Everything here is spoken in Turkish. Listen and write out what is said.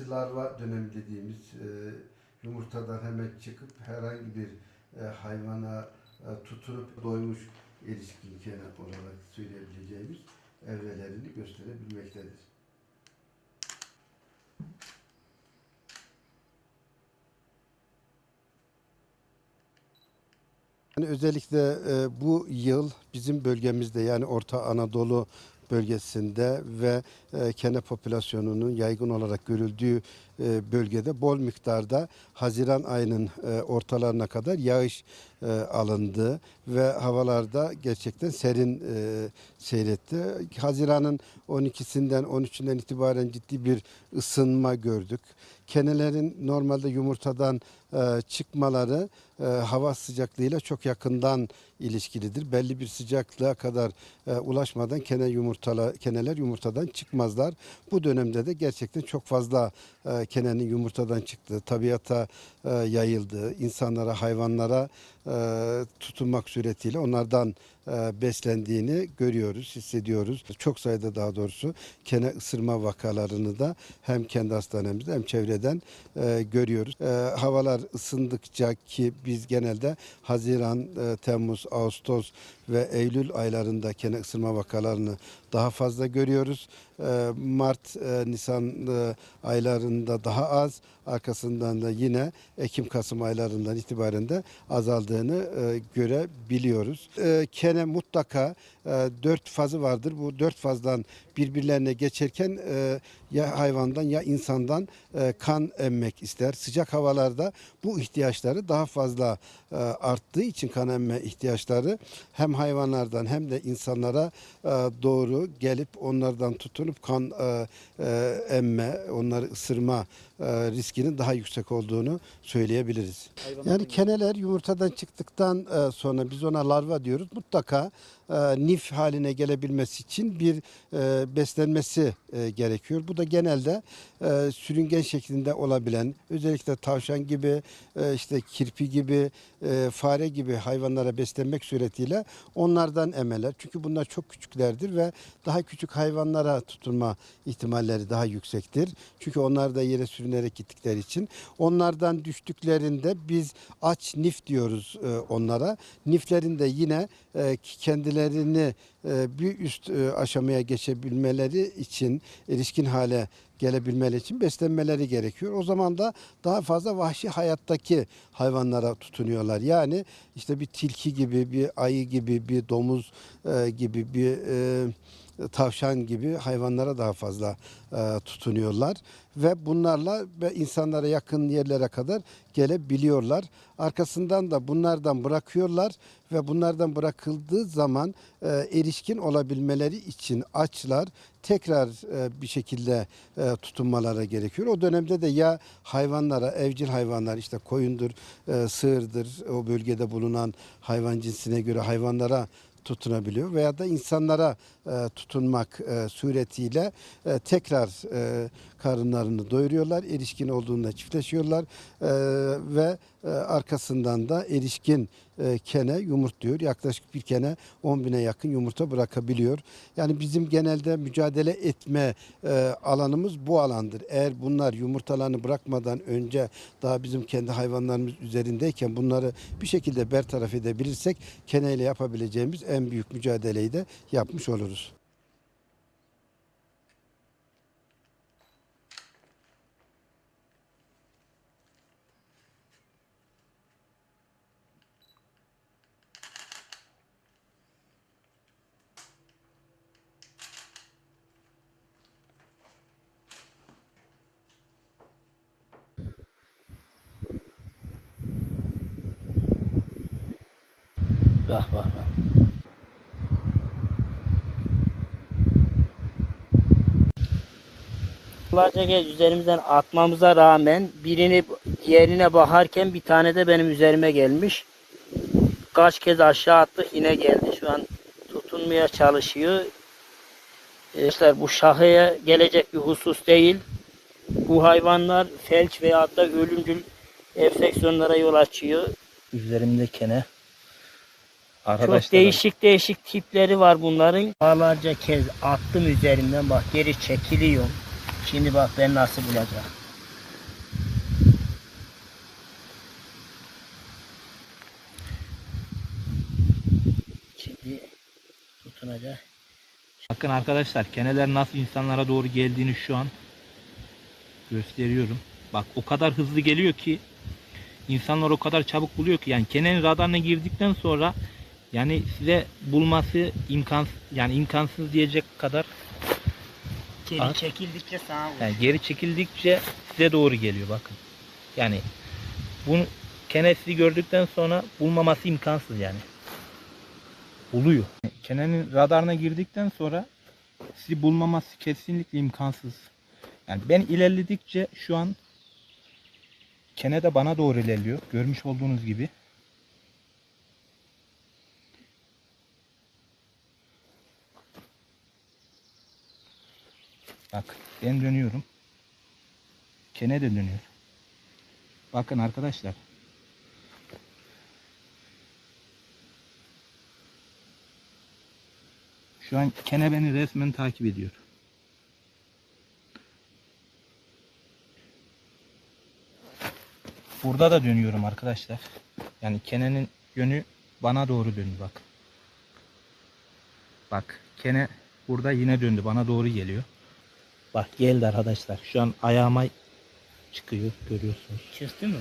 Larva dönemi dediğimiz e, yumurtadan hemen çıkıp herhangi bir e, hayvana e, tutunup doymuş erişkin kene olarak söyleyebileceğimiz evrelerini gösterebilmektedir. Yani özellikle e, bu yıl bizim bölgemizde yani Orta Anadolu bölgesinde ve e, kene popülasyonunun yaygın olarak görüldüğü e, bölgede bol miktarda Haziran ayının e, ortalarına kadar yağış e, alındı ve havalarda gerçekten serin e, seyretti. Haziran'ın 12'sinden 13'ünden itibaren ciddi bir ısınma gördük. Kenelerin normalde yumurtadan e, çıkmaları e, hava sıcaklığıyla çok yakından ilişkilidir. Belli bir sıcaklığa kadar e, ulaşmadan kene yumurtala, keneler yumurtadan çıkmazlar. Bu dönemde de gerçekten çok fazla e, kenenin yumurtadan çıktığı, tabiata e, yayıldığı, insanlara, hayvanlara e, tutunmak suretiyle onlardan beslendiğini görüyoruz, hissediyoruz. Çok sayıda daha doğrusu kene ısırma vakalarını da hem kendi hastanemizde hem çevreden e, görüyoruz. E, havalar ısındıkça ki biz genelde Haziran, e, Temmuz, Ağustos ve Eylül aylarında kene ısırma vakalarını daha fazla görüyoruz. E, Mart, e, Nisan e, aylarında daha az, arkasından da yine Ekim, Kasım aylarından itibaren de azaldığını e, görebiliyoruz. Kene mutlaka dört fazı vardır. Bu dört fazdan birbirlerine geçerken ya hayvandan ya insandan kan emmek ister. Sıcak havalarda bu ihtiyaçları daha fazla arttığı için kan emme ihtiyaçları hem hayvanlardan hem de insanlara doğru gelip onlardan tutunup kan e, e, emme, onları ısırma e, riskinin daha yüksek olduğunu söyleyebiliriz. Yani keneler yumurtadan çıktıktan e, sonra biz ona larva diyoruz. Mutlaka e, nif haline gelebilmesi için bir e, beslenmesi e, gerekiyor. Bu da genelde e, sürüngen şeklinde olabilen özellikle tavşan gibi e, işte kirpi gibi e, fare gibi hayvanlara beslenmek suretiyle onlardan emeler. Çünkü bunlar çok küçüklerdir ve daha küçük hayvanlara tutunma ihtimalleri daha yüksektir. Çünkü onlar da yere sürünerek gittikleri için onlardan düştüklerinde biz aç nif diyoruz e, onlara. Niflerin de yine e, kendilerini e, bir üst aşamaya geçebilmeleri için erişkin hale gelebilmeleri için beslenmeleri gerekiyor. O zaman da daha fazla vahşi hayattaki hayvanlara tutunuyorlar. Yani işte bir tilki gibi, bir ayı gibi, bir domuz gibi, bir tavşan gibi hayvanlara daha fazla e, tutunuyorlar ve bunlarla ve insanlara yakın yerlere kadar gelebiliyorlar. Arkasından da bunlardan bırakıyorlar ve bunlardan bırakıldığı zaman e, erişkin olabilmeleri için açlar tekrar e, bir şekilde e, tutunmaları gerekiyor. O dönemde de ya hayvanlara, evcil hayvanlar işte koyundur, e, sığırdır, o bölgede bulunan hayvan cinsine göre hayvanlara tutunabiliyor veya da insanlara e, tutunmak e, suretiyle e, tekrar e, karınlarını doyuruyorlar. Erişkin olduğunda çiftleşiyorlar e, ve e, arkasından da erişkin e, kene yumurtluyor. Yaklaşık bir kene 10 bine yakın yumurta bırakabiliyor. Yani bizim genelde mücadele etme e, alanımız bu alandır. Eğer bunlar yumurtalarını bırakmadan önce daha bizim kendi hayvanlarımız üzerindeyken bunları bir şekilde bertaraf edebilirsek keneyle yapabileceğimiz en büyük mücadeleyi de yapmış oluruz. Bak bak bak. Yıllarca kez üzerimizden atmamıza rağmen birini diğerine bakarken bir tane de benim üzerime gelmiş. Kaç kez aşağı attık yine geldi. Şu an tutunmaya çalışıyor. Arkadaşlar bu şahıya gelecek bir husus değil. Bu hayvanlar felç veya da ölümcül enfeksiyonlara yol açıyor. Üzerimde kene. Çok değişik değişik tipleri var bunların. Ağlarca kez attım üzerimden bak geri çekiliyor. Şimdi bak ben nasıl bulacağım. Şimdi tutunacak. Bakın arkadaşlar keneler nasıl insanlara doğru geldiğini şu an gösteriyorum. Bak o kadar hızlı geliyor ki insanlar o kadar çabuk buluyor ki yani kenenin radarına girdikten sonra yani size bulması imkansız yani imkansız diyecek kadar Geri At. çekildikçe sağa vur. yani geri çekildikçe size doğru geliyor bakın. Yani bunu kene sizi gördükten sonra bulmaması imkansız yani. Buluyor. Kenenin radarına girdikten sonra sizi bulmaması kesinlikle imkansız. Yani ben ilerledikçe şu an kene de bana doğru ilerliyor. Görmüş olduğunuz gibi. Bak ben dönüyorum. Kene de dönüyor. Bakın arkadaşlar. Şu an Kene beni resmen takip ediyor. Burada da dönüyorum arkadaşlar. Yani Kene'nin yönü bana doğru döndü bak. Bak Kene burada yine döndü bana doğru geliyor. Bak geldi arkadaşlar. Şu an ayağıma çıkıyor görüyorsunuz. Çıktı mı?